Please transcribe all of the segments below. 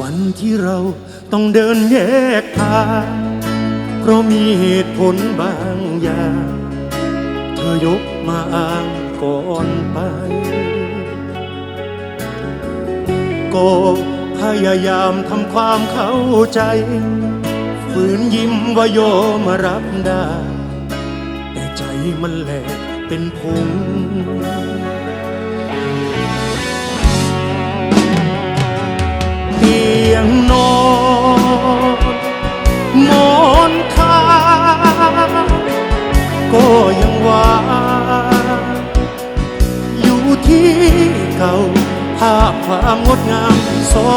วันที่เราต้องเดินแยกทางเพราะมีเหตุผลบางอย่าง เธอยกมาอ้างก่อนไป ก็พยายามทำความเข้าใจ ฝืนยิ้มว่าโยมารับได้ แต่ใจมันแหลกเป็นพง เตียงนอนหมอนข้าก็ยังว่าอยู่ที่เก่าภาพความงดงามสอ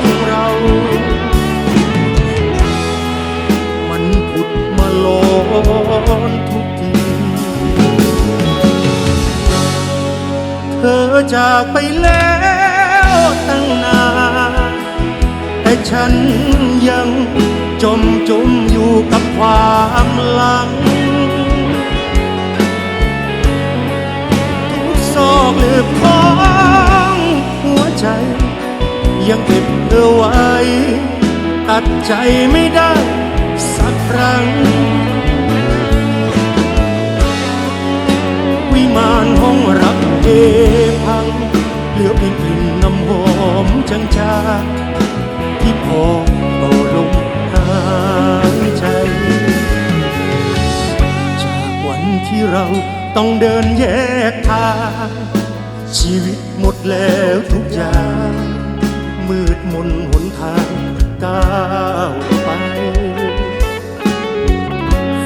งเรา มันผุดมาลอนทุกที เธอจากไปแล้วตั้ง ฉันยังจมจมอยู่กับความหลัง ทุกซอกหลืบของหัวใจ ยังเก็บเธอไว้ ตัดใจไม่ได้สักครั้ง วิมานห้องรักเอพัง เหลือเพียงกลิ่นน้ำหอมจางๆ ที่พอต่อลมหายใจ จากวันที่เราต้องเดินแยกทาง ชีวิตหมดแล้วทุกอย่าง มืดมนหนทางก้าวไป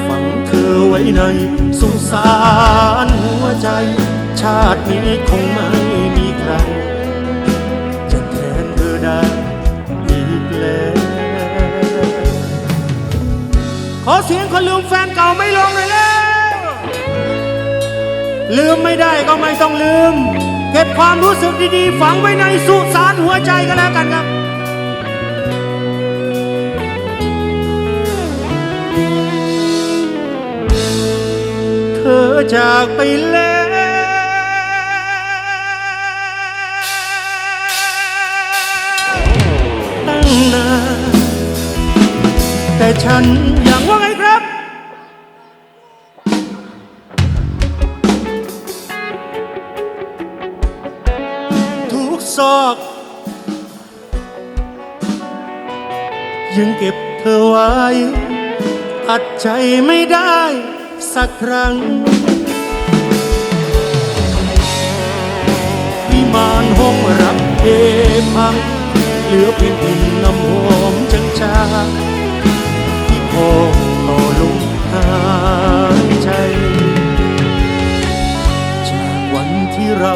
ฝังเธอไว้ในสุสานหัวใจ ชาตินี้คงไม่ ขอเสียงคนลืมแฟนเก่าไม่ลงเลยแล้ว ลืมไม่ได้ก็ไม่ต้องลืม เก็บความรู้สึกดีๆ ฝังไว้ในสุสานหัวใจก็แล้วกันครับเธอจากไปแล้ว ตั้งนานแต่ฉัน ซอก ยังเก็บเธอไว้ อัดใจไม่ได้สักครั้งวิมานห้องรักเอพัง เหลือเพียงกลิ่นน้ำหอมจางชาที่พอต่อลมหายใจ จากวันที่เรา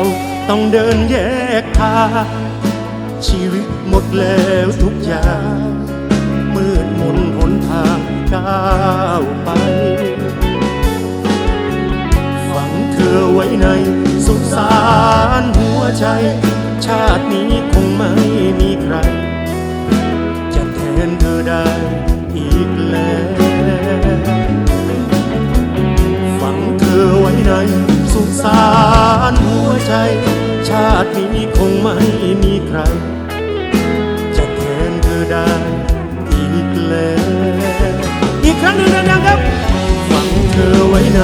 ต้องเดินแยกทางชีวิตหมดแล้วทุกอย่างมืดมนหนทางก้าวไป ฝังเธอไว้ในสุสานหัวใจ ชาตินี้คงไม่มีใคร จะแทนเธอได้อีกแล้ว ฝังเธอไว้ในสุสานหัว ใจ ชาตินี้คงไม่มีใคร จะแทนเธอได้อีกแล้วอีกครั้งหนึ่งดังๆครับฝังเธอไว้ใน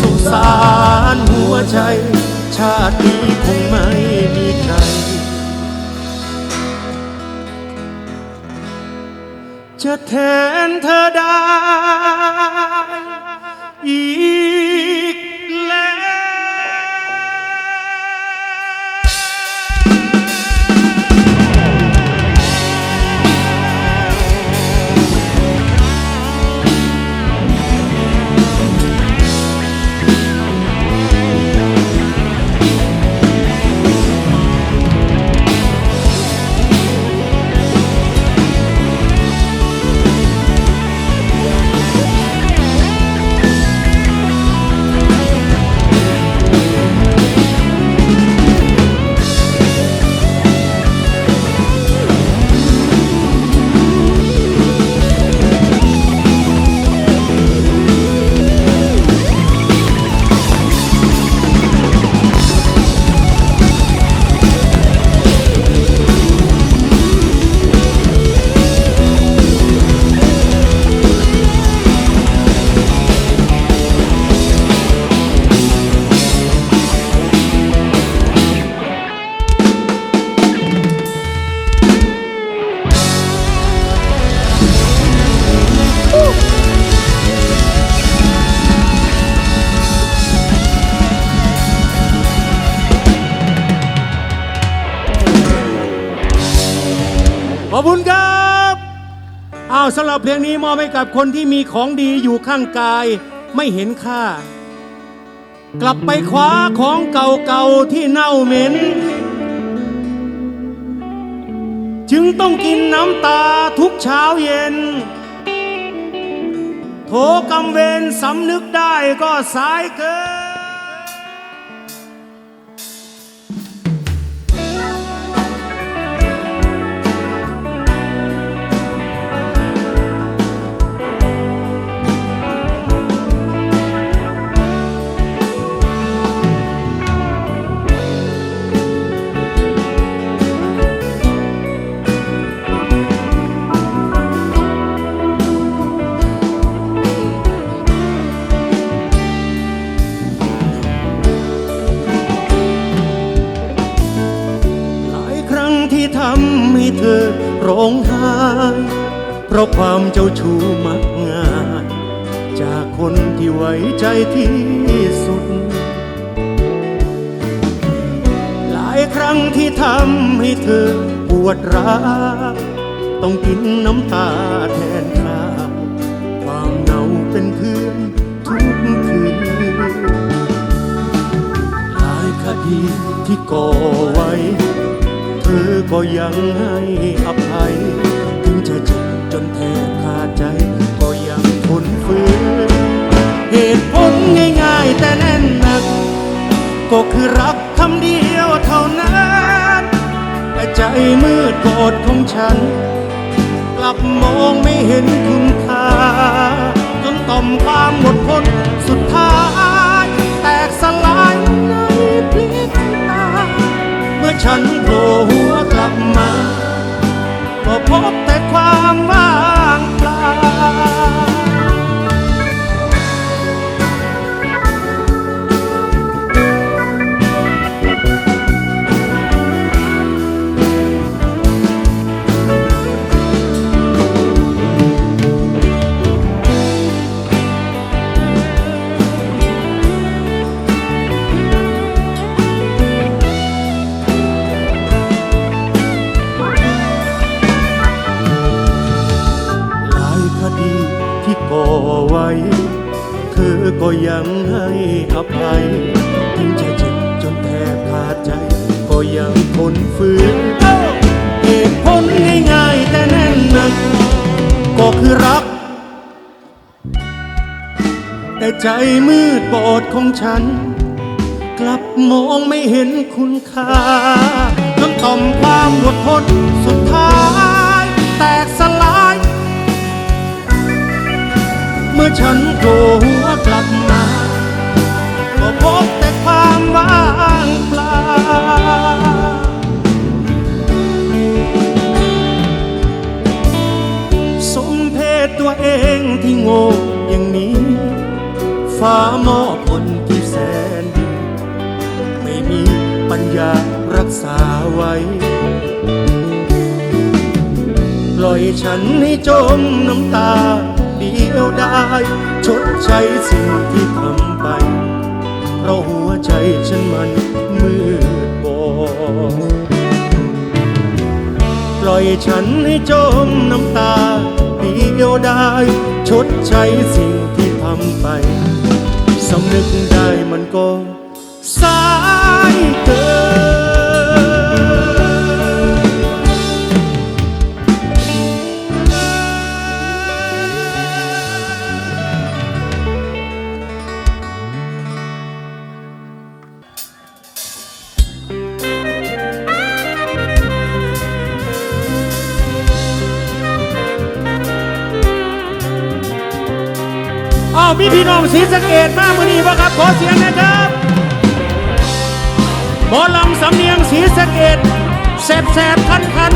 สุสานหัวใจ ชาตินี้คงไม่มีใคร จะแทนเธอได้อีก อบคุณครับอ้าวสำหรับเพลงนี้มอบให้กับคนที่มีของดีอยู่ข้างกายไม่เห็นค่า กลับไปคว้าของเก่าๆที่เน่าเหม็น จึงต้องกินน้ำตาทุกเช้าเย็น โถกำเวนสำนึกได้ก็สายเกิน ทำให้เธอร้องไห้เพราะความเจ้าชู้มักง่าย จากคนที่ไว้ใจที่สุด หลายครั้งที่ทำให้เธอปวดร้าวต้องกินน้ำตาแทนข้าวความเหงาเป็นเพื่อนทุกคืนหลายคดีที่ก่อไว้ เธอก็ยังให้อภัย ถึงจะเจ็บจนแทบขาดใจ ก็ยังทนฝืนเหตุผลง่ายๆแต่แน่นหนัก ก็คือรักคำเดียวเท่านั้นแต่ใจมืดโกรธของฉัน กลับมองไม่เห็นคุณค่าจนต่อมความหมดทนสุดท้าย ฉันโผล่หัวกลับมา ก็พบแต่ความว่า อก็ยังให้อภัยถึงจะเจ็บจนแทบขาดใจ ก็ยังทนฝืนเหตุผลง่ายๆแต่แน่นหนักก็คือรัก แต่ใจมืดบอดของฉัน กลับมองไม่เห็นคุณค่าจนต่อมความอดทนสุดท้าย มื่อฉันโผล่หัวกลับมา ก็พบแต่ความว่างเปล่าสมเพศตัวเองที่โง่อย่างนี้ ฟ้ามอบคนที่แสนดี ไม่มีปัญญารักษาไว้ปล่อยฉันให้จมน้ำตา เดียวได้ชดใช้สิ่งที่ทำไป เพราะหัวใจฉันมันมืดบอดปล่อยฉันให้จมน้ำตาเดียวได้ชดใช้สิ่งที่ทำไปสำนึกได้มันก็สายเกินาวมีพี่น้องศรีสะเกดมามือนี้บ่ครับขอเสียงนะครับหมอลำสำเนียงศรีสะเกดแสบแสบคันคัน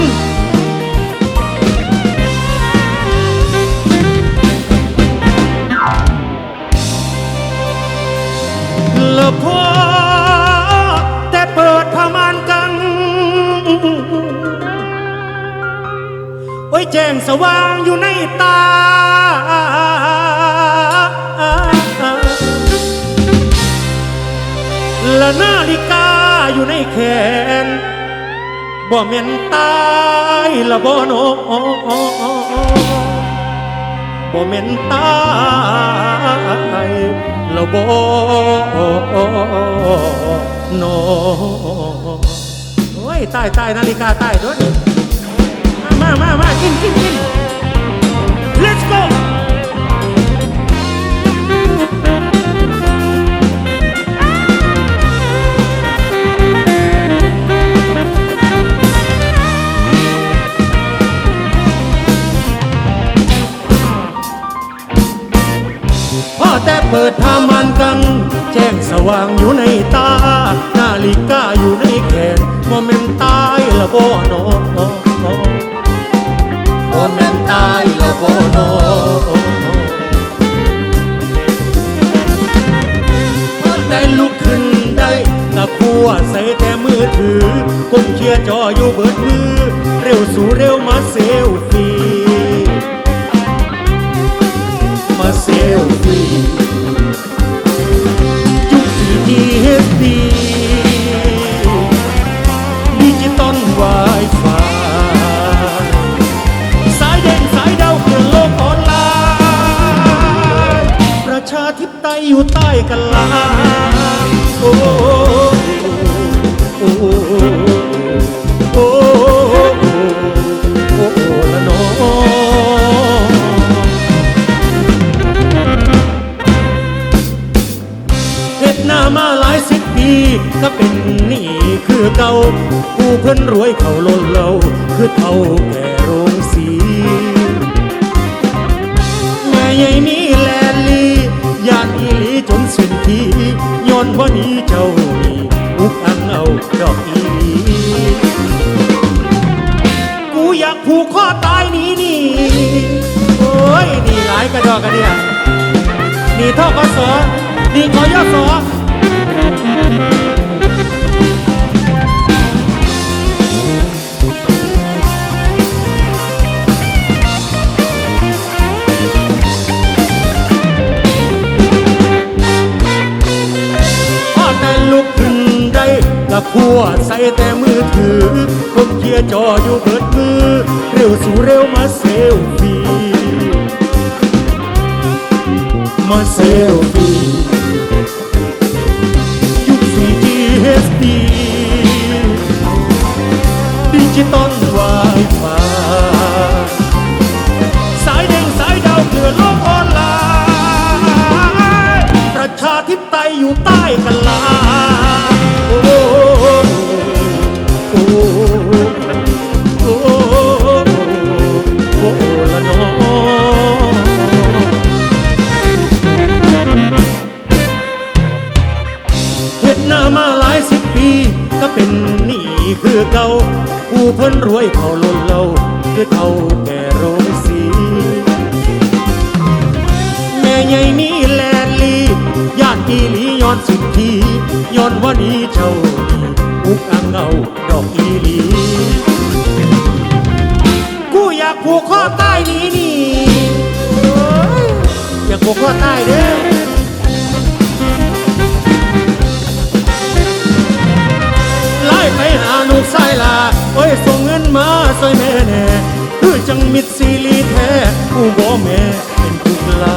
บบ่แม่นตายละบ่โนบ่แม่นตายละบ่โนโอ้ยตายตายนาฬิกาตายด้วยมามามากินกินกิน เปิดทามันกันแจ้งสว่างอยู่ในตา นาฬิกาอยู่ในแขนโมเมนตายละโบนอโมเมนตายละโบนอพอแต่ลุกขึ้นได้กะขัวใส่แต่มือถือก้มเคลียร์จออยู่เบิดมือ เร็วสู่เร็วมาเซลฟี่มา ชาธิปไตยอยู่ใต้กันลาโอ้โอ้โอ้โอ้โอ้ละน้องเฮ็ดหน้ามาหลายสิบปีก็เป็นนี้คือเก่าผู้เพิ่นรวยเขาล้ กัวใส่แต่มือถือผมเคลียร์จออยู่เบิดมือ เร็วสู่เร็วมาเซลฟี่ มาเซลฟี่ยุค 4G HD ดิจิตอลไวไฟสายแดงสายดาวเกลือโลกออนไลน์ ประชาธิปไตยอยู่ใต้กันลา นามาหลายสิบปี ก็เป็นหนี้คือเก่าผู้เพิ่นรวยเขาล้นเราคือเท่าแก่โรงสี แม่ใหญ่นี้แลนลีญาติอีหลีย้อนสุดทีย้อนว่านี้เจ้านี่อุกอังเอาดอกอีหลีกูอยากผูกข้อใต้นี้นี่อยอยากผูกข้อใต้เด้อ หาลูกชายลาโอ้ยส่งเงินมาซอยแม่แน่คือจังมิดซีรีแท้ผู้บ่แม่เป็นผู้กลา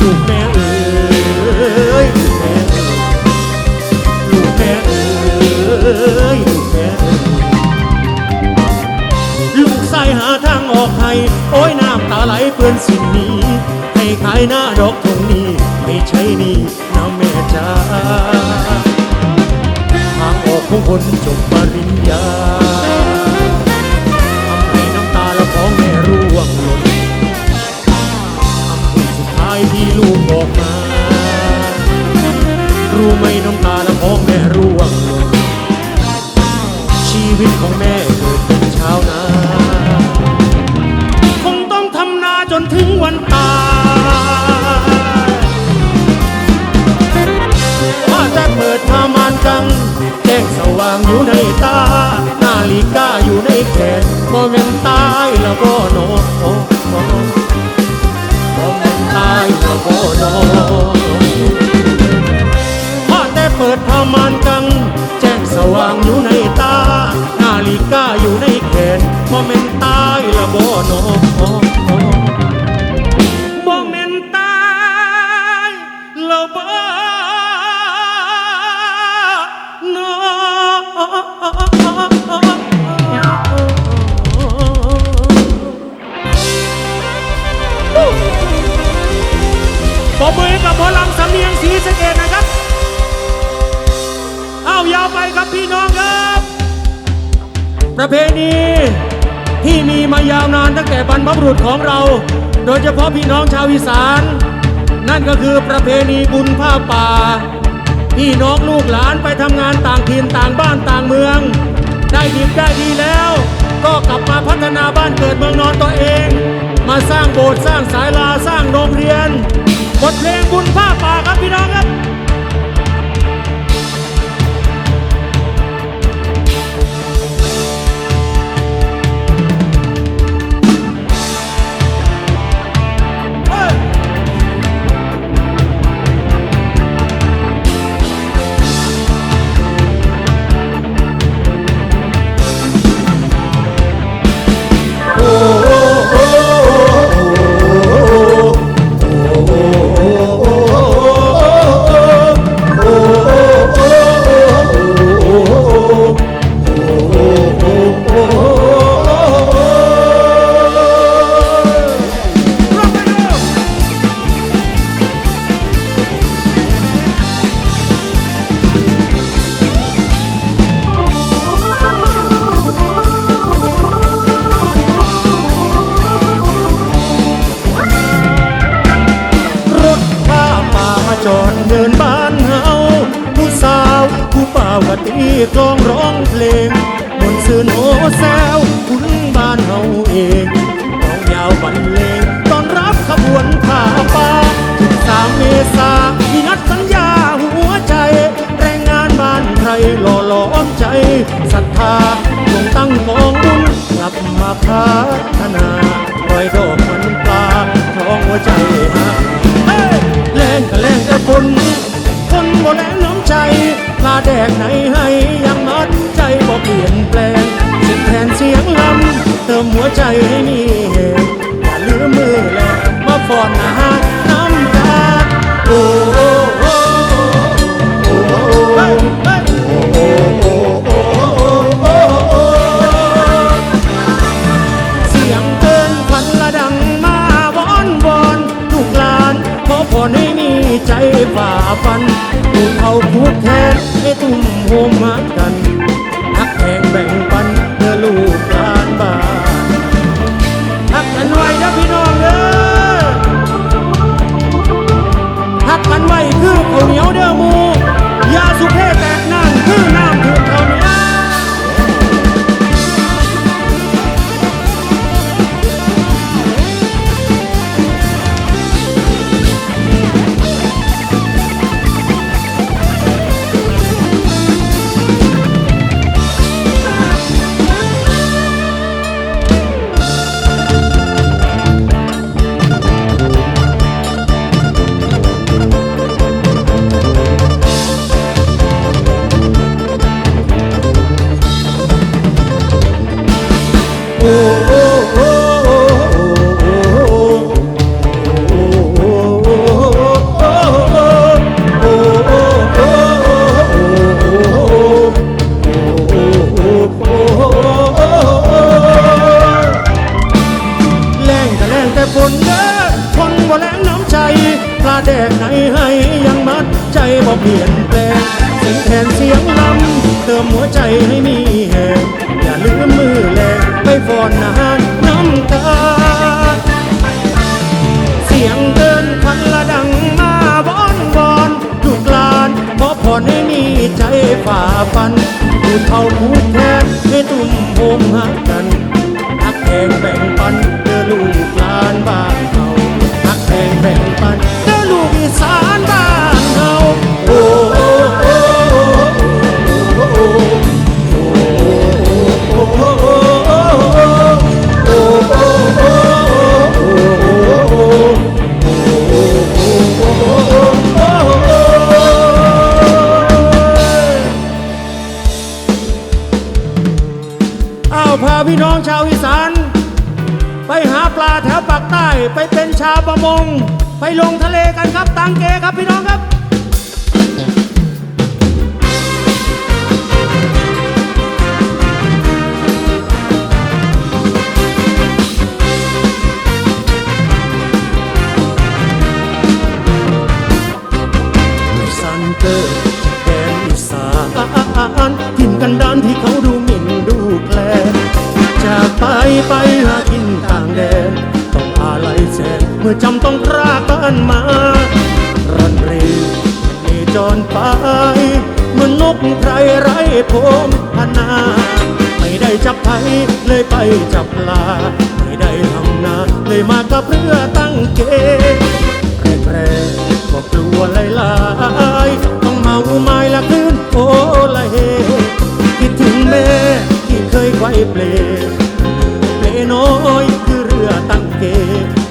ลูกแม่เอ้ยลูกแม่เอ้ยลูกแม่เอ้ยลูกชายหาทางออกให้โอ้ยน้ำตาไหลเปื้อนสิ่งนี้ให้ขายหน้าดอกทงนี้ไม่ใช่นี่น้ำแม่จ้าางออกของคนจบปริญญาทำให้น้ำตาละของแม่ร่วงหล่นคำพูดสุดท้ายที่ลูกบอกมา รู้ไหมน้ำตาละของแม่ร่วงหล่นชีวิตของแม่เกิดเป็นชาวนา คงต้องทำนาจนถึงวันตาย งสว่างอยู่ในตา นาฬิกาอยู่ในแขนบ่แม่นตายแล้วบ่นอนบ่แม่นตายแล้วบ่นอนพอแต่เปิดผ้ามานกัง แจ้งสว่างอยู่ใน พี่น้องชาวอีสาน นั่นก็คือประเพณีบุญผ้าป่า พี่น้องลูกหลานไปทำงานต่างถิ่นต่างบ้านต่างเมือง ได้ดีได้ดีแล้ว ก็กลับมาพัฒนาบ้านเกิดเมืองนอนตัวเอง มาสร้างโบสถ์สร้างสายลาสร้างโรงเรียนบทเพลงบุญผ้าป่าครับพี่น้องครับ เดินบ้านเฮาผู้สาว ผู้ป่าวตีกลองร้องเพลงบนเสื้อโนแซวคุณบ้านเฮาเองกองยาวบรรเลงตอนรับขบวนผ่าป่าถึงสามเมษามีนัดสัญญาหัวใจ แรงงานบ้านใครหล่อหลอมใจศรัทธาลงตั้งมองบุญกลับมาพัฒนาปลอยดอกมันปลาคลองหัวใจ แดกไหนให้ยังมัดใจบอกเปลี่ยนแปลงสียงแทนเสียงลำเติมหัวใจให้มีเหตุอย่าลืมมือแลมาฟอนหาน้ำตาโอ้โอ้โอ้โอ้โอ้โอ้โอ้ใจฝ่าฟัน เอาพูดแทนให้ทุ่มโฮมมากกันหักแห่งแบ่งปันเพื่อลูกหลานบ้านหักกันไว้นะพี่น้องเด้อหักกันไว้คือข้าเหนียวเด้อ ไปหากินต่างแดน ต้องอาลัยแสนเมื่อจำต้องพรากกันมารันเรเนจรไปเหมือนนกไพรไร้พมพนา ไม่ได้จับไทยเลยไปจับปลา ไม่ได้ทำนาเลยมากับเรือตั้งเกแรกแรกๆก็กลัวลายลายๆต้องเมาไม้ละคืนโอละเฮคิดถึงแม่ที่เคยไว้เปลเปลน้อ ยคือเรือตั้งเก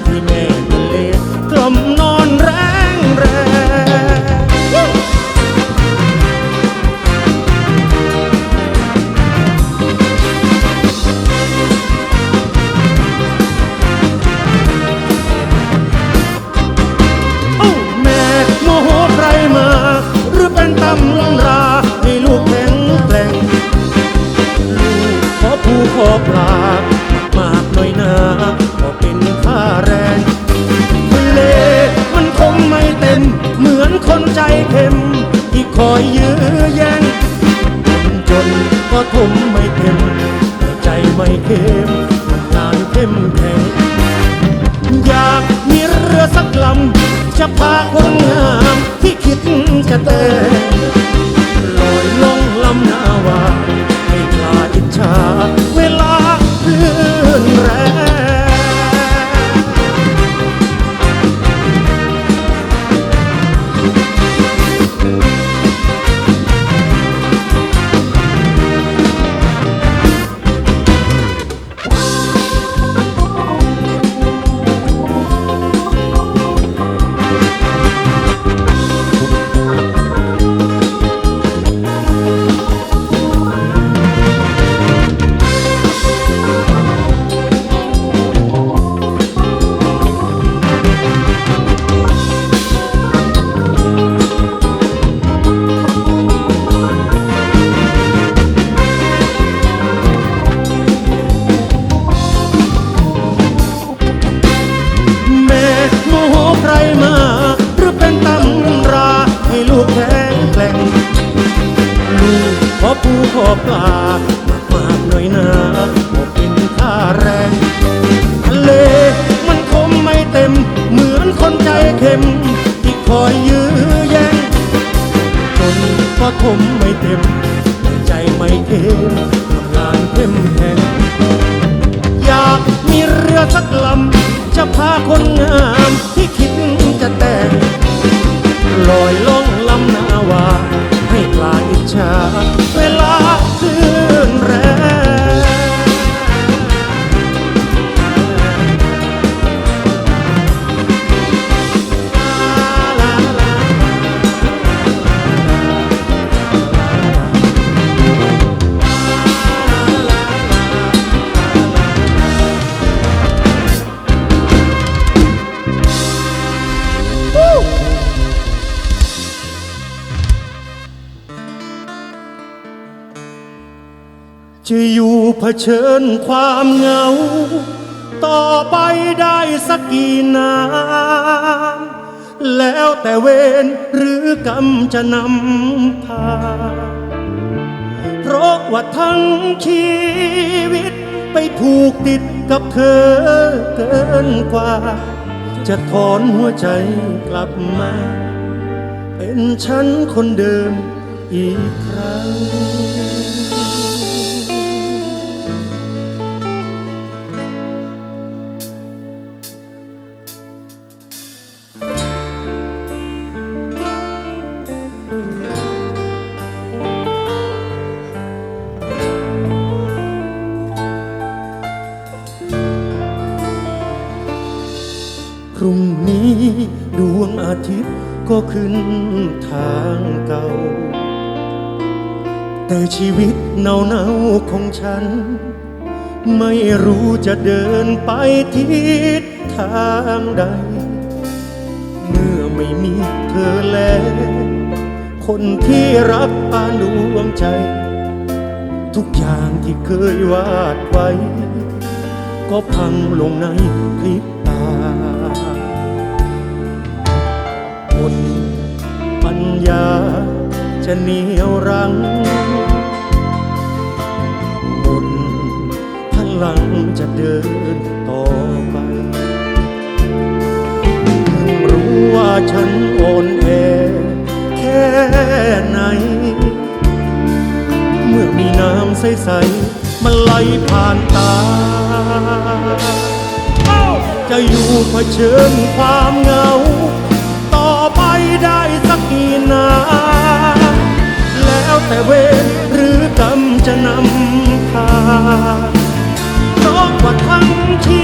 ทำงานเข้มแข็งอยากมีเรือสักลำ จะพาคนงามที่คิดจะแต่งลอยล่องลำนาวาให้ปลาอิจฉา เผชิญความเหงา ต่อไปได้สักกี่นานแล้วแต่เวรหรือกรรมจะนำพา เพราะว่าทั้งชีวิตไปผูกติดกับเธอเกินกว่า จะถอนหัวใจกลับมา เป็นฉันคนเดิมอีกครั้ง ฉัน ไม่รู้จะเดินไปทิศทางใด เมื่อไม่มีเธอแล้ว คนที่รักปานดวงใจ ทุกอย่างที่เคยวาดไว้ ก็พังลงในพริบตาหมดปัญญาจะเหนียวรั้ง หลังจะเดินต่อไปเพิ่งรู้ว่าฉันอ่อนแอแค่ไหน เมื่อมีน้ำใสๆมันไหลผ่านตา จะอยู่เผชิญความเหงา ต่อไปได้สักกี่นานแล้วแต่เวรหรือกรรมจะนำพา ว่าทั้งชี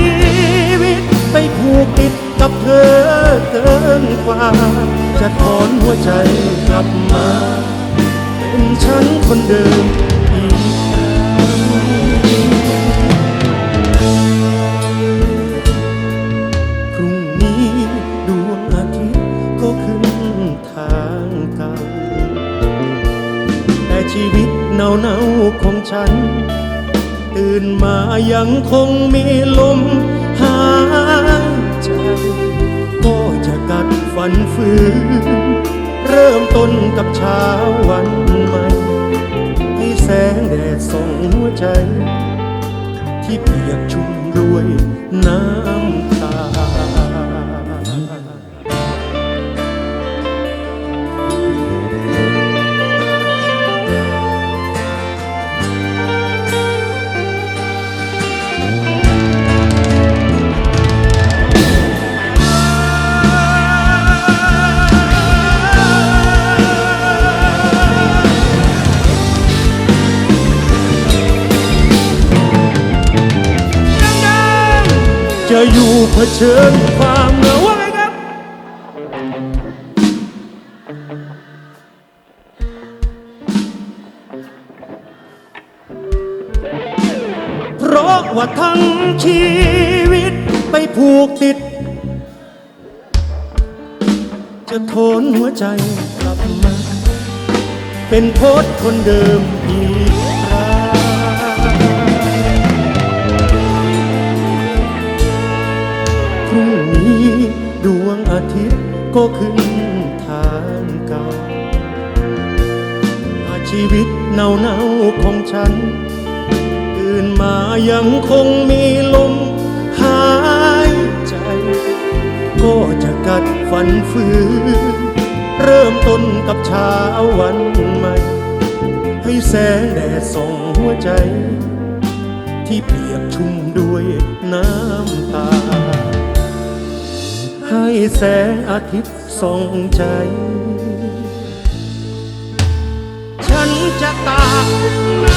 วิต ไปผูกติดกับเธอเกินกว่า จะถอนหัวใจกลับมา เป็นฉันคนเดิมอีกครั้งพรุ่งนี้ดวงอาทิตย์ก็ขึ้นทางเก่าแต่ชีวิตเนาเนาๆของฉัน ตื่นมายังคงมีลมหายใจ ก็จะกัดฟันฝืน เริ่มต้นกับเช้าวันใหม่ ให้แสงแดดส่องหัวใจ ที่เปียกชุ่มด้วยน้ำ ผชิญความเหงาว่าไงครับ เพราะว่าทั้งชีวิตไปผูกติด จะทนหัวใจกลับมา เป็นโพสต์คนเดิม ก็ขึ้นทางเก่าาชีวิตเนาเน่าของฉันตื่นมายังคงมีลมหายใจ ก็จะกัดฟันฝืนเริ่มต้นกับเช้าวันใหม่ ให้แสงแดดส่องหัวใจ ที่เปียกชุ่มด้วยน้ำ แสงอาทิตย์ส่องใจ ฉันจะตาก